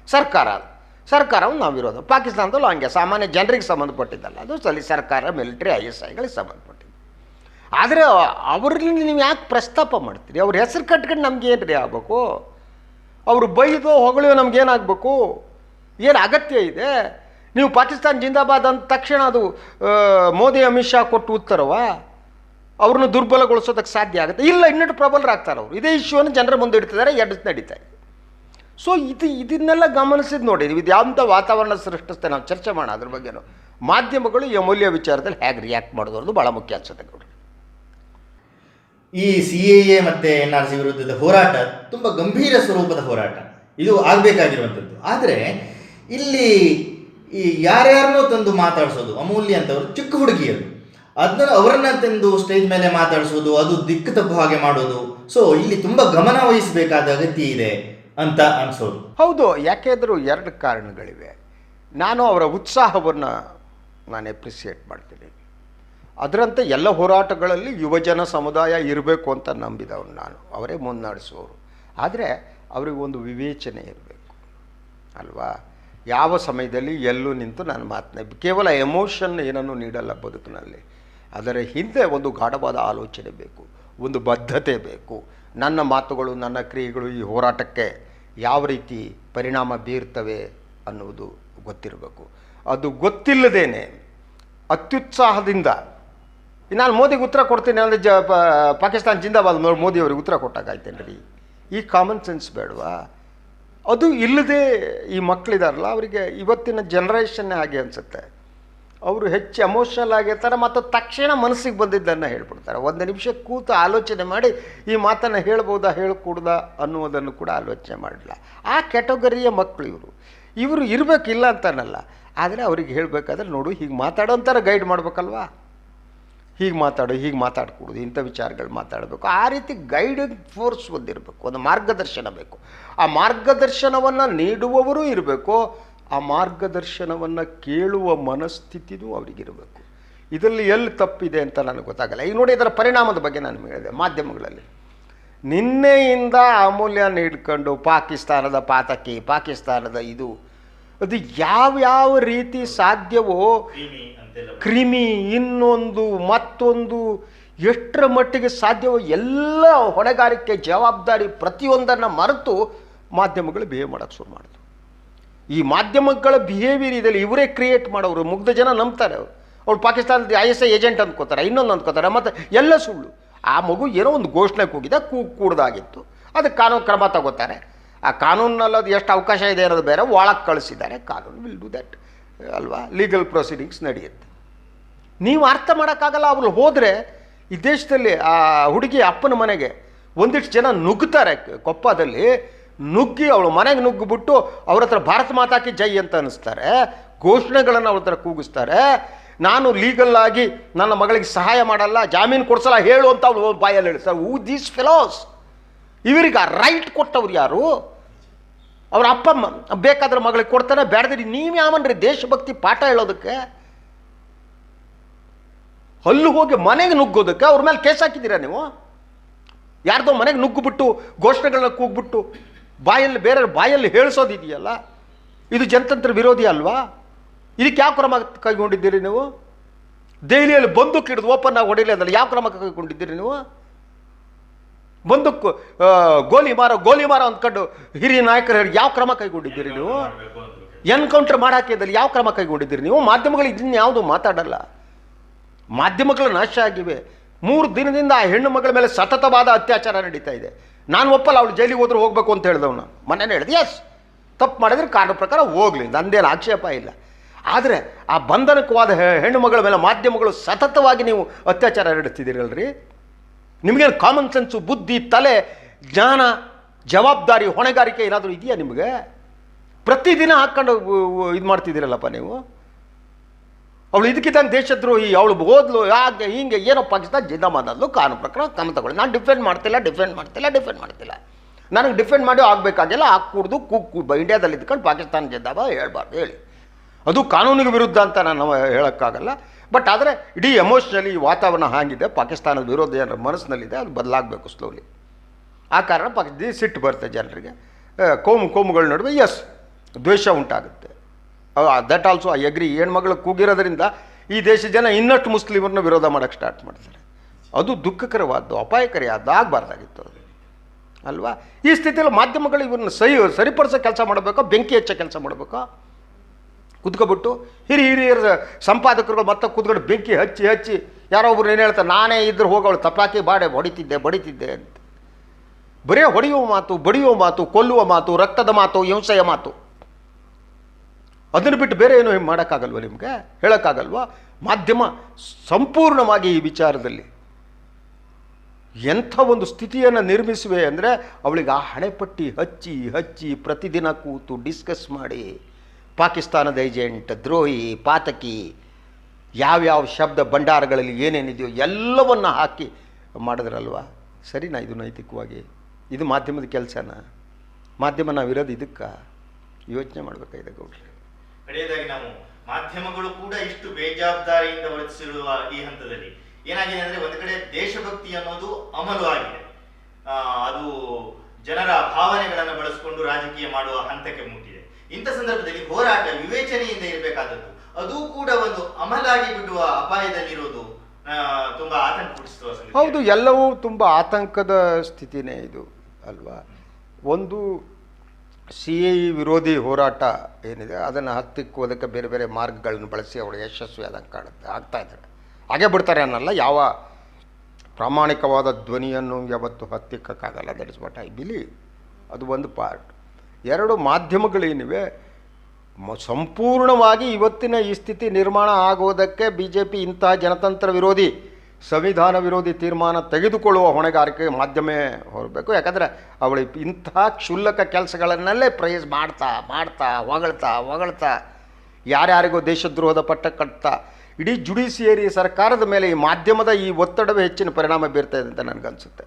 ಸರ್ಕಾರ ಅದು. ಸರ್ಕಾರವನ್ನು ನಾವು ಇರೋದು ಪಾಕಿಸ್ತಾನದಲ್ಲೂ ಹಂಗೆ. ಸಾಮಾನ್ಯ ಜನರಿಗೆ ಸಂಬಂಧಪಟ್ಟಿದ್ದಲ್ಲ. ಅದು ಸಲ ಸರ್ಕಾರ, ಮಿಲಿಟರಿ, ಐ ಎಸ್ ಐಗಳಿಗೆ ಸಂಬಂಧಪಟ್ಟಿದ್ದು. ಆದರೆ ಅವ್ರಲ್ಲಿ ನೀವು ಯಾಕೆ ಪ್ರಸ್ತಾಪ ಮಾಡ್ತೀರಿ? ಅವ್ರ ಹೆಸರು ಕಟ್ಕೊಂಡು ನಮ್ಗೆ ಏನು ರೀ ಆಗಬೇಕು? ಅವರು ಬೈದು ನಮ್ಗೆ ನಮಗೇನಾಗಬೇಕು ಏನು ಅಗತ್ಯ ಇದೆ? ನೀವು ಪಾಕಿಸ್ತಾನ ಜಿಂದಾಬಾದ್ ಅಂದ ತಕ್ಷಣ ಅದು ಮೋದಿ ಅಮಿತ್ ಶಾ ಕೊಟ್ಟು ಉತ್ತರವ? ಅವ್ರನ್ನ ದುರ್ಬಲಗೊಳಿಸೋದಕ್ಕೆ ಸಾಧ್ಯ ಆಗುತ್ತೆ? ಇಲ್ಲ, ಇನ್ನಷ್ಟು ಪ್ರಬಲರಾಗ್ತಾರೆ ಅವರು. ಇದೇ ಇಶ್ಯೂವನ್ನು ಜನರ ಮುಂದೆ ಇಡ್ತಿದ್ದಾರೆ ಎಡ್ಸ್ ನಡೀತಾ ಇದೆ. ಸೊ ಇದು, ಇದನ್ನೆಲ್ಲ ಗಮನಿಸಿದ್ ನೋಡಿ, ಇದು ಯಾವಂಥ ವಾತಾವರಣ ಸೃಷ್ಟಿಸ್ತೆ ನಾವು ಚರ್ಚೆ ಮಾಡೋಣ ಅದ್ರ ಬಗ್ಗೆನೂ. ಮಾಧ್ಯಮಗಳು ಈ ಅಮೂಲ್ಯ ವಿಚಾರದಲ್ಲಿ ಹೇಗೆ ರಿಯಾಕ್ಟ್ ಮಾಡೋದು ಅನ್ನೋದು ಭಾಳ ಮುಖ್ಯ ಅನ್ಸುತ್ತೆ ನೋಡಿ ಈ ಸಿ ಎ ಎ ಮತ್ತು ಎನ್ ಆರ್ ಸಿ ವಿರುದ್ಧದ ಹೋರಾಟ ತುಂಬ ಗಂಭೀರ ಸ್ವರೂಪದ ಹೋರಾಟ. ಇದು ಆಗಬೇಕಾಗಿರುವಂಥದ್ದು. ಆದರೆ ಇಲ್ಲಿ ಈ ಯಾರ್ಯಾರನ್ನೋ ತಂದು ಮಾತಾಡಿಸೋದು, ಅಮೂಲ್ಯ ಅಂತವರು, ಚಿಕ್ಕ ಹುಡುಗಿಯರು. ಅದನ್ನ ಅವರನ್ನ ತಂದು ಸ್ಟೇಜ್ ಮೇಲೆ ಮಾತಾಡಿಸೋದು, ಅದು ದಿಕ್ಕು ತಪ್ಪು ಹಾಗೆ ಮಾಡೋದು. ಸೊ ಇಲ್ಲಿ ತುಂಬ ಗಮನ ವಹಿಸಬೇಕಾದ ಅಗತ್ಯ ಇದೆ ಅಂತ ಅನ್ಸೋದು. ಹೌದು ಯಾಕೆಂದರೂ ಎರಡು ಕಾರಣಗಳಿವೆ. ನಾನು ಅವರ ಉತ್ಸಾಹವನ್ನು ನಾನು ಎಪ್ರಿಸಿಯೇಟ್ ಮಾಡ್ತೀನಿ. ಅದರಂತೆ ಎಲ್ಲ ಹೋರಾಟಗಳಲ್ಲಿ ಯುವಜನ ಸಮುದಾಯ ಇರಬೇಕು ಅಂತ ನಂಬಿದವನು ನಾನು. ಅವರೇ ಮುನ್ನಡೆಸುವವರು. ಆದರೆ, ಅವರಿಗೆ ಒಂದು ವಿವೇಚನೆ ಇರಬೇಕು. ಅಲ್ವಾ? ಯಾವ ಸಮಯದಲ್ಲಿ ಎಲ್ಲೂ ನಿಂತು ನಾನು ಮಾತನ್ನ ಕೇವಲ ಎಮೋಷನ್ ಏನನ್ನು ನೀಡಲ್ಲ ಬದುಕಿನಲ್ಲಿ. ಅದರ ಹಿಂದೆ ಒಂದು ಗಾಢವಾದ ಆಲೋಚನೆ ಬೇಕು, ಒಂದು ಬದ್ಧತೆ ಬೇಕು. ನನ್ನ ಮಾತುಗಳು, ನನ್ನ ಕ್ರಿಯೆಗಳು ಈ ಹೋರಾಟಕ್ಕೆ ಯಾವ ರೀತಿ ಪರಿಣಾಮ ಬೀರ್ತವೆ ಅನ್ನುವುದು ಗೊತ್ತಿರಬೇಕು. ಅದು ಗೊತ್ತಿಲ್ಲದೇನೆ ಅತ್ಯುತ್ಸಾಹದಿಂದ, ನಾನು ಮೋದಿಗೆ ಉತ್ತರ ಕೊಡ್ತೀನಿ ಅಂದರೆ ಜ ಪಾಕಿಸ್ತಾನ ಜಿಂದಾಬಾದ್ ಮೋದಿಯವ್ರಿಗೆ ಉತ್ತರ ಕೊಟ್ಟಾಗಾಯ್ತೇನೆ ರೀ ಈ ಕಾಮನ್ ಸೆನ್ಸ್ ಬೇಡವಾ? ಅದು ಇಲ್ಲದೆ ಈ ಮಕ್ಕಳಿದಾರಲ್ಲ ಅವರಿಗೆ ಇವತ್ತಿನ ಜನ್ರೇಷನ್ನೇ ಹಾಗೆ ಅನಿಸುತ್ತೆ. ಅವರು ಹೆಚ್ಚು ಎಮೋಷನಲ್ ಆಗಿರ್ತಾರೆ ಮತ್ತು ತಕ್ಷಣ ಮನಸ್ಸಿಗೆ ಬಂದಿದ್ದನ್ನು ಹೇಳ್ಬಿಡ್ತಾರೆ. ಒಂದು ನಿಮಿಷ ಕೂತು ಆಲೋಚನೆ ಮಾಡಿ, ಈ ಮಾತನ್ನು ಹೇಳ್ಬೋದಾ, ಹೇಳ್ಕೂಡ್ದಾ ಅನ್ನುವುದನ್ನು ಕೂಡ ಆಲೋಚನೆ ಮಾಡಲ್ಲ. ಆ ಕ್ಯಾಟಗರಿಯ ಮಕ್ಕಳು ಇವರು. ಇವರು ಇರಬೇಕಿಲ್ಲ ಅಂತನಲ್ಲ. ಆದರೆ ಅವ್ರಿಗೆ ಹೇಳಬೇಕಾದ್ರೆ, ನೋಡು, ಹೀಗೆ ಮಾತಾಡೋಂಥರ ಗೈಡ್ ಮಾಡ್ಬೇಕಲ್ವಾ? ಹೀಗೆ ಮಾತಾಡು, ಹೀಗೆ ಮಾತಾಡ್ಕೊಡೋದು, ಇಂಥ ವಿಚಾರಗಳು ಮಾತಾಡಬೇಕು. ಆ ರೀತಿ ಗೈಡಿಂಗ್ ಫೋರ್ಸ್ ಒಂದಿರಬೇಕು ಒಂದು ಮಾರ್ಗದರ್ಶನ ಬೇಕು. ಆ ಮಾರ್ಗದರ್ಶನವನ್ನು ನೀಡುವವರು ಇರಬೇಕು, ಆ ಮಾರ್ಗದರ್ಶನವನ್ನು ಕೇಳುವ ಮನಸ್ಥಿತಿನೂ ಅವರಿಗಿರಬೇಕು. ಇದರಲ್ಲಿ ಎಲ್ಲಿ ತಪ್ಪಿದೆ ಅಂತ ನನಗೆ ಗೊತ್ತಾಗಲ್ಲ. ಈಗ ನೋಡಿ ಇದರ ಪರಿಣಾಮದ ಬಗ್ಗೆ ನಾನು ಹೇಳಿದೆ ಮಾಧ್ಯಮಗಳಲ್ಲಿ. ನಿನ್ನೆಯಿಂದ ಅಮೂಲ್ಯನ ನೀಡ್ಕೊಂಡು ಪಾಕಿಸ್ತಾನದ ಪಾತಕಿ, ಪಾಕಿಸ್ತಾನದ ಇದು, ಅದು ಯಾವ್ಯಾವ ರೀತಿ ಸಾಧ್ಯವೋ ಕ್ರೀಮಿ ಇನ್ನೊಂದು, ಮತ್ತೊಂದು, ಎಷ್ಟರ ಮಟ್ಟಿಗೆ ಸಾಧ್ಯವೋ ಎಲ್ಲ ಹೊಣೆಗಾರಿಕೆ ಜವಾಬ್ದಾರಿ ಪ್ರತಿಯೊಂದನ್ನು ಮರೆತು ಮಾಧ್ಯಮಗಳು ಬಿಹೇವ್ ಮಾಡೋಕ್ಕೆ ಶುರು ಮಾಡಿದ್ರು ಈ ಮಾಧ್ಯಮಗಳ ಬಿಹೇವಿಯರ್ ಇದೆಯಲ್ಲ ಇವರೇ ಕ್ರಿಯೇಟ್ ಮಾಡೋರು, ಮುಗ್ಧ ಜನ ನಂಬ್ತಾರೆ ಅವರು. ಅವ್ರು ಪಾಕಿಸ್ತಾನದ ಐ ಎಸ್ ಐ ಏಜೆಂಟ್ ಅಂದ್ಕೋತಾರೆ ಇನ್ನೊಂದು ಅಂದ್ಕೋತಾರೆ ಮತ್ತು ಎಲ್ಲ ಸುಳ್ಳು. ಆ ಮಗು ಏನೋ ಒಂದು ಘೋಷಣೆ ಕೂಗಿದೆ ಕೂ ಕೂಡ್ದಾಗಿತ್ತು. ಅದಕ್ಕೆ ಕಾನೂನು ಕ್ರಮ ತಗೋತಾರೆ. ಆ ಕಾನೂನಲ್ಲಿ ಅದು ಎಷ್ಟು ಅವಕಾಶ ಇದೆ ಅನ್ನೋದು ಬೇರೆ, ಒಳಗೆ ಕಳಿಸಿದ್ದಾರೆ, ಕಾನೂನು ವಿಲ್ ಡೂ ದ್ಯಾಟ್ ಅಲ್ವಾ? ಲೀಗಲ್ ಪ್ರೊಸೀಡಿಂಗ್ಸ್ ನಡೆಯುತ್ತೆ. ನೀವು ಅರ್ಥ ಮಾಡೋಕ್ಕಾಗಲ್ಲ, ಅವ್ರು ಹೋದರೆ ಈ ದೇಶದಲ್ಲಿ ಆ ಹುಡುಗಿ ಅಪ್ಪನ ಮನೆಗೆ ಒಂದಿಷ್ಟು ಜನ ನುಗ್ಗುತ್ತಾರೆ ಕೊಪ್ಪದಲ್ಲಿ, ನುಗ್ಗಿ ಅವಳು ಮನೆಗೆ ನುಗ್ಗಿಬಿಟ್ಟು ಅವ್ರ ಹತ್ರ ಭಾರತ ಮಾತಾಕಿ ಜೈ ಅಂತ ಅನ್ನಿಸ್ತಾರೆ, ಘೋಷಣೆಗಳನ್ನು ಅವ್ರ ಹತ್ರ ಕೂಗಿಸ್ತಾರೆ, ನಾನು ಲೀಗಲ್ ಆಗಿ ನನ್ನ ಮಗಳಿಗೆ ಸಹಾಯ ಮಾಡಲ್ಲ, ಜಾಮೀನು ಕೊಡಿಸಲ್ಲ, ಹೇಳು ಅಂತ ಅವಳು ಬಾಯಲ್ಲಿ ಹೇಳ್ತಾರೆ ಹೂ ದೀಸ್ ಫೆಲೋಸ್ ಇವರಿಗೆ ಆ ರೈಟ್ ಕೊಟ್ಟವ್ರು ಯಾರು? ಅವ್ರ ಅಪ್ಪ ಬೇಕಾದ್ರೆ ಮಗಳಿಗೆ ಕೊಡ್ತಾನೆ ಬೇಡದಿರಿ ನೀವು ಯಾವನ್ರಿ ದೇಶಭಕ್ತಿ ಪಾಠ ಹೇಳೋದಕ್ಕೆ? ಹಲ್ಲು ಹೋಗಿ ಮನೆಗೆ ನುಗ್ಗೋದಕ್ಕೆ ಅವ್ರ ಮೇಲೆ ಕೇಸ್ ಹಾಕಿದ್ದೀರಾ ನೀವು? ಯಾರ್ದೋ ಮನೆಗೆ ನುಗ್ಗುಬಿಟ್ಟು ಘೋಷಣೆಗಳನ್ನ ಕೂಗ್ಬಿಟ್ಟು ಬಾಯಲ್ಲಿ ಬೇರೆ ಬಾಯಲ್ಲಿ ಹೇಳಿಸೋದಿದೆಯಲ್ಲ? ಇದು ಜನತಂತ್ರ ವಿರೋಧಿ ಅಲ್ವಾ? ಇದಕ್ಕೆ ಯಾವ ಕ್ರಮ ಕೈಗೊಂಡಿದ್ದೀರಿ ನೀವು? ದೆಹಲಿಯಲ್ಲಿ ಬಂದೂಕ್ ಹಿಡಿದು ಓಪನ್ ಆಗಿ ಹೊಡಿಲಿ ಅದಲ್ಲ ಯಾವ ಕ್ರಮ ಕೈಗೊಂಡಿದ್ದೀರಿ ನೀವು? ಬಂದೂಕು ಗೋಲಿ ಮಾರ ಗೋಲಿ ಮಾರ ಅಂದ್ಕೊಂಡು ಹಿರಿಯ ನಾಯಕರು ಹೇಳಿ ಯಾವ ಕ್ರಮ ಕೈಗೊಂಡಿದ್ದೀರಿ ನೀವು? ಎನ್ಕೌಂಟರ್ ಮಾಡಾಕಿದ್ದಲ್ಲಿ ಯಾವ ಕ್ರಮ ಕೈಗೊಂಡಿದ್ದೀರಿ ನೀವು? ಮಾಧ್ಯಮಗಳು ಇದನ್ನ ಯಾವುದು ಮಾತಾಡಲ್ಲ. ಮಾಧ್ಯಮಗಳು ನಾಶ ಆಗಿವೆ. ಮೂರು ದಿನದಿಂದ ಆ ಹೆಣ್ಣು ಮಗಳ ಮೇಲೆ ಸತತವಾದ ಅತ್ಯಾಚಾರ ನಡೀತಾ ಇದೆ. ನಾನು ಒಪ್ಪಲ್ಲ, ಅವಳು ಜೈಲಿಗೆ ಹೋದ್ರೆ ಹೋಗ್ಬೇಕು ಅಂತ ಹೇಳಿದವನು. ಮನೇನೆ ಹೇಳಿದೆ ಎಸ್ ತಪ್ಪು ಮಾಡಿದ್ರೆ ಕಾರಣ ಪ್ರಕಾರ ಹೋಗಲಿ, ನಂದೇನು ಆಕ್ಷೇಪ ಇಲ್ಲ. ಆದರೆ ಆ ಬಂಧನಕವಾದ ಹೆ- ಹೆಣ್ಣು ಮಗಳ ಮೇಲೆ ಮಾಧ್ಯಮಗಳು ಸತತವಾಗಿ ನೀವು ಅತ್ಯಾಚಾರ ನಡೆಸ್ತಿದ್ದೀರಲ್ರಿ? ನಿಮಗೇನು ಕಾಮನ್ ಸೆನ್ಸು ಬುದ್ಧಿ, ತಲೆ, ಜ್ಞಾನ, ಜವಾಬ್ದಾರಿ, ಹೊಣೆಗಾರಿಕೆ ಏನಾದರೂ ಇದೆಯಾ ನಿಮಗೆ? ಪ್ರತಿದಿನ ಹಾಕ್ಕೊಂಡು ಇದು ಮಾಡ್ತಿದ್ದೀರಲ್ಲಪ್ಪ ನೀವು? ಅವಳು ಇದಕ್ಕಿದ್ದಂಗೆ ದೇಶದ್ರೋಹಿ, ಅವಳು ಓದ್ಲು ಯಾಕೆ ಹಿಂಗೆ, ಏನೋ ಪಾಕಿಸ್ತಾನ ಜಿಂದಾಬಾದ್ ಕಾನೂನು ಪ್ರಕಾರ ಕ್ರಮ ತಗೊಳ್ಳಿ. ನಾನು ಡಿಫೆಂಡ್ ಮಾಡ್ತಿಲ್ಲ ಡಿಫೆಂಡ್ ಮಾಡ್ತಿಲ್ಲ ಡಿಫೆಂಡ್ ಮಾಡ್ತಿಲ್ಲ. ನನಗೆ ಡಿಫೆಂಡ್ ಮಾಡಿ ಆಗಬೇಕಾಗಿಲ್ಲ, ಹಾಕ್ಕೂಡ್ದು ಕೂಗು ಇಂಡಿಯಾದಲ್ಲಿ ಇದ್ಕೊಂಡು ಪಾಕಿಸ್ತಾನ ಜಿಂದಾಬಾದ್ ಹೇಳ್ಬಾರ್ದು, ಹೇಳಿ. ಅದು ಕಾನೂನಿಗೆ ವಿರುದ್ಧ ಅಂತ ನಾನು ಹೇಳೋಕ್ಕಾಗಲ್ಲ. ಬಟ್ ಆದರೆ ಇಡೀ ಎಮೋಷ್ನಲಿ ವಾತಾವರಣ ಹಾಗಿದೆ ಪಾಕಿಸ್ತಾನದ ವಿರೋಧ ಜನರ ಮನಸ್ಸಿನಲ್ಲಿದೆ, ಅದು ಬದಲಾಗಬೇಕು ಸ್ಲೋಲಿ ಆ ಕಾರಣ ಪಾಕಿಸ್ತಾನ ಸಿಟ್ಟು ಬರುತ್ತೆ ಜನರಿಗೆ. ಕೋಮು ಕೋಮುಗಳ ನಡುವೆ ಎಸ್ ದ್ವೇಷ ಉಂಟಾಗುತ್ತೆ. ದಟ್ ಆಲ್ಸೋ ಐ ಅಗ್ರಿ ಹೆಣ್ಮಗಳು ಕೂಗಿರೋದ್ರಿಂದ ಈ ದೇಶದ ಜನ ಇನ್ನಷ್ಟು ಮುಸ್ಲಿಮರನ್ನ ವಿರೋಧ ಮಾಡೋಕ್ಕೆ ಸ್ಟಾರ್ಟ್ ಮಾಡ್ತಾರೆ. ಅದು ದುಃಖಕರವಾದ್ದು, ಅಪಾಯಕಾರಿ ಆಗಬಾರ್ದಾಗಿತ್ತು ಅದು. ಅಲ್ವಾ? ಈ ಸ್ಥಿತಿಯಲ್ಲಿ ಮಾಧ್ಯಮಗಳು ಇವ್ರನ್ನ ಸರಿ ಸರಿಪಡಿಸೋ ಕೆಲಸ ಮಾಡಬೇಕೋ, ಬೆಂಕಿ ಹೆಚ್ಚೋ ಕೆಲಸ ಮಾಡಬೇಕೋ? ಕುದ್ಕೊಬಿಟ್ಟು ಹಿರಿ ಹಿರಿಯರ ಸಂಪಾದಕರುಗಳು ಮತ್ತೆ ಕುತ್ಕೊಂಡು ಬೆಂಕಿ ಹಚ್ಚಿ ಹಚ್ಚಿ ಯಾರೋ ಒಬ್ರು ಏನು ಹೇಳ್ತಾರೆ, ನಾನೇ ಇದ್ರೆ ಹೋಗೋಳು ತಪಾಕಿ ಬಾಡೆ ಹೊಡಿತಿದ್ದೆ, ಬಡಿತಿದ್ದೆ ಅಂತ. ಬರೀ ಹೊಡೆಯುವ ಮಾತು, ಬಡಿಯುವ ಮಾತು, ಕೊಲ್ಲುವ ಮಾತು, ರಕ್ತದ ಮಾತು, ಹಿಂಸೆಯ ಮಾತು. ಅದನ್ನು ಬಿಟ್ಟು ಬೇರೆ ಏನು ಮಾಡೋಕ್ಕಾಗಲ್ವ ನಿಮಗೆ? ಹೇಳೋಕ್ಕಾಗಲ್ವಾ? ಮಾಧ್ಯಮ ಸಂಪೂರ್ಣವಾಗಿ ಈ ವಿಚಾರದಲ್ಲಿ ಎಂಥ ಒಂದು ಸ್ಥಿತಿಯನ್ನು ನಿರ್ಮಿಸುವೆ ಅಂದರೆ ಅವಳಿಗೆ ಆ ಹಣೆಪಟ್ಟಿ ಹಚ್ಚಿ ಹಚ್ಚಿ ಪ್ರತಿದಿನ ಕೂತು ಡಿಸ್ಕಸ್ ಮಾಡಿ, ಪಾಕಿಸ್ತಾನದ ಏಜೆಂಟ್, ದ್ರೋಹಿ, ಪಾತಕಿ, ಯಾವ್ಯಾವ ಶಬ್ದ ಭಂಡಾರಗಳಲ್ಲಿ ಏನೇನಿದೆಯೋ ಎಲ್ಲವನ್ನ ಹಾಕಿ ಮಾಡಿದ್ರಲ್ವಾ? ಸರಿನಾ ಇದು ನೈತಿಕವಾಗಿ? ಇದು ಮಾಧ್ಯಮದ ಕೆಲಸನ? ಮಾಧ್ಯಮ ನಾವಿರೋದು ಇದಕ್ಕೆ? ಯೋಚನೆ ಮಾಡಬೇಕಾಗಿದೆ ಗೌಡ್ರೆ. ಕಡೆಯದಾಗಿ ನಾವು ಮಾಧ್ಯಮಗಳು ಕೂಡ ಇಷ್ಟು ಬೇಜವಾಬ್ದಾರಿಯಿಂದ ವರ್ತಿಸಿರುವ ಈ ಹಂತದಲ್ಲಿ. ಏನಾಗಿದೆ ಅಂದ್ರೆ ಒಂದು ಕಡೆ ದೇಶಭಕ್ತಿ ಅನ್ನೋದು ಅಮಲು ಆಗಿದೆ. ಅದು ಜನರ ಭಾವನೆಗಳನ್ನು ಬಳಸಿಕೊಂಡು ರಾಜಕೀಯ ಮಾಡುವ ಹಂತಕ್ಕೆ ಮುಟ್ಟಿದೆ. ಇಂಥ ಸಂದರ್ಭದಲ್ಲಿ ಹೋರಾಟ ವಿವೇಚನೆಯಿಂದ ಇರಬೇಕಾದದ್ದು, ಅದು ಕೂಡ ಒಂದು ಅಮಲಾಗಿ ಬಿಡುವ ಅಪಾಯದಲ್ಲಿರೋದು ತುಂಬಾ ಆತಂಕ ಹೌದು, ಎಲ್ಲವೂ ತುಂಬಾ ಆತಂಕದ ಸ್ಥಿತಿನೇ ಇದು, ಅಲ್ವಾ? ಒಂದು ಸಿ ಎ ವಿರೋಧಿ ಹೋರಾಟ ಏನಿದೆ, ಅದನ್ನು ಹತ್ತಿಕ್ಕೋದಕ್ಕೆ ಬೇರೆ ಬೇರೆ ಮಾರ್ಗಗಳನ್ನು ಬಳಸಿ ಅವರು ಯಶಸ್ವಿ ಆದಂಗೆ ಕಾಣುತ್ತೆ, ಆಗ್ತಾ ಇದ್ದಾರೆ ಹಾಗೆ ಬಿಡ್ತಾರೆ ಅನ್ನಲ್ಲ, ಯಾವ ಪ್ರಾಮಾಣಿಕವಾದ ಧ್ವನಿಯನ್ನು ಯಾವತ್ತು ಹತ್ತಿಕ್ಕಕ್ಕಾಗಲ್ಲ. That is what I believe ಅದು ಒಂದು ಪಾರ್ಟ್ ಎರಡು ಮಾಧ್ಯಮಗಳೇನಿವೆ ಮ, ಸಂಪೂರ್ಣವಾಗಿ ಇವತ್ತಿನ ಈ ಸ್ಥಿತಿ ನಿರ್ಮಾಣ ಆಗೋದಕ್ಕೆ ಬಿ ಜೆ ಪಿ ಇಂತಹ ಜನತಂತ್ರ ವಿರೋಧಿ ಸಂವಿಧಾನ ವಿರೋಧಿ ತೀರ್ಮಾನ ತೆಗೆದುಕೊಳ್ಳುವ ಹೊಣೆಗಾರಿಕೆ ಮಾಧ್ಯಮೇ ಹೊರಬೇಕು. ಯಾಕಂದರೆ ಅವಳು ಇಂಥ ಕ್ಷುಲ್ಲಕ ಕೆಲಸಗಳನ್ನಲ್ಲೇ ಪ್ರೈಸ್ ಮಾಡ್ತಾ ಮಾಡ್ತಾ, ಹೊಗಳ್ತಾ ಹೊಗಳ್ತಾ, ಯಾರ್ಯಾರಿಗೂ ದೇಶದ್ರೋಹದ ಪಟ್ಟ ಕಟ್ತಾ, ಇಡೀ ಜುಡಿಷಿಯರಿ ಸರ್ಕಾರದ ಮೇಲೆ ಈ ಮಾಧ್ಯಮದ ಈ ಒತ್ತಡವೇ ಹೆಚ್ಚಿನ ಪರಿಣಾಮ ಬೀರ್ತಾ ಇದೆ ಅಂತ ನನಗನ್ಸುತ್ತೆ.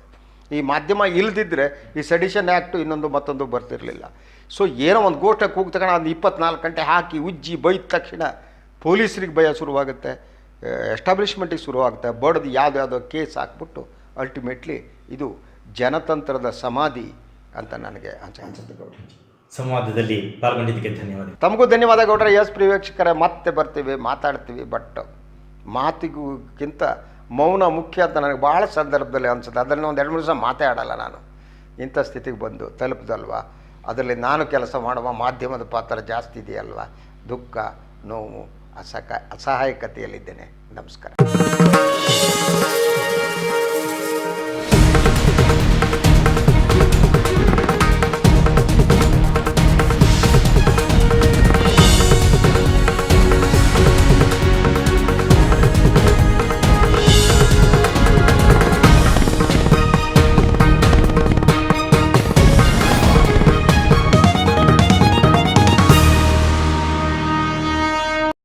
ಈ ಮಾಧ್ಯಮ ಇಲ್ಲದಿದ್ದರೆ ಈ ಸೆಡಿಷನ್ ಆ್ಯಕ್ಟು ಇನ್ನೊಂದು ಮತ್ತೊಂದು ಬರ್ತಿರಲಿಲ್ಲ. ಸೊ ಏನೋ ಒಂದು ಗೋಷ್ಠ ಕೂಗ್ ತಗೊಂಡು ಒಂದು ಇಪ್ಪತ್ನಾಲ್ಕು ಗಂಟೆ ಹಾಕಿ ಉಜ್ಜಿ ಬೈದ ತಕ್ಷಣ ಪೊಲೀಸರಿಗೆ ಭಯ ಶುರುವಾಗುತ್ತೆ. ಎಸ್ಟಾಬ್ಲಿಷ್ಮೆಂಟಿಗೆ ಶುರುವಾಗುತ್ತೆ. ಬಡ್ದು ಯಾವ್ದು ಯಾವುದೋ ಕೇಸ್ ಹಾಕ್ಬಿಟ್ಟು ಅಲ್ಟಿಮೇಟ್ಲಿ ಇದು ಜನತಂತ್ರದ ಸಮಾಧಿ ಅಂತ ನನಗೆ ಅನ್ಸ- ಅನ್ಸುತ್ತೆ ಗೌಡ್ರೆ. ಸಂವಾದದಲ್ಲಿ ಪಾಲ್ಗೊಂಡಿದ್ದಕ್ಕೆ ಧನ್ಯವಾದ ತಮಗೂ ಧನ್ಯವಾದ ಗೌಡ್ರೆ. ಎಸ್ ಪ್ರೀವೇಕ್ಷಕರೇ ಮತ್ತೆ ಬರ್ತೀವಿ ಮಾತಾಡ್ತೀವಿ ಬಟ್ ಮಾತಿಗಿಂತ ಮೌನ ಮುಖ್ಯ ಅಂತ ನನಗೆ ಭಾಳ ಸಂದರ್ಭದಲ್ಲಿ ಅನಿಸುತ್ತೆ. ಅದರಲ್ಲಿ ಒಂದು ಎರಡು ಮೂರು ದಿವಸ ಮಾತಾಡಲ್ಲ ನಾನು. ಇಂಥ ಸ್ಥಿತಿಗೆ ಬಂದು ತಲುಪದಲ್ವಾ? ಅದರಲ್ಲಿ ನಾನು ಕೆಲಸ ಮಾಡುವ ಮಾಧ್ಯಮದ ಪಾತ್ರ ಜಾಸ್ತಿ ಇದೆಯಲ್ವ? ದುಃಖ ನೋವು ಅಸಕ ಅಸಹಾಯಕತೆಯಲ್ಲಿದ್ದೇನೆ. ನಮಸ್ಕಾರ.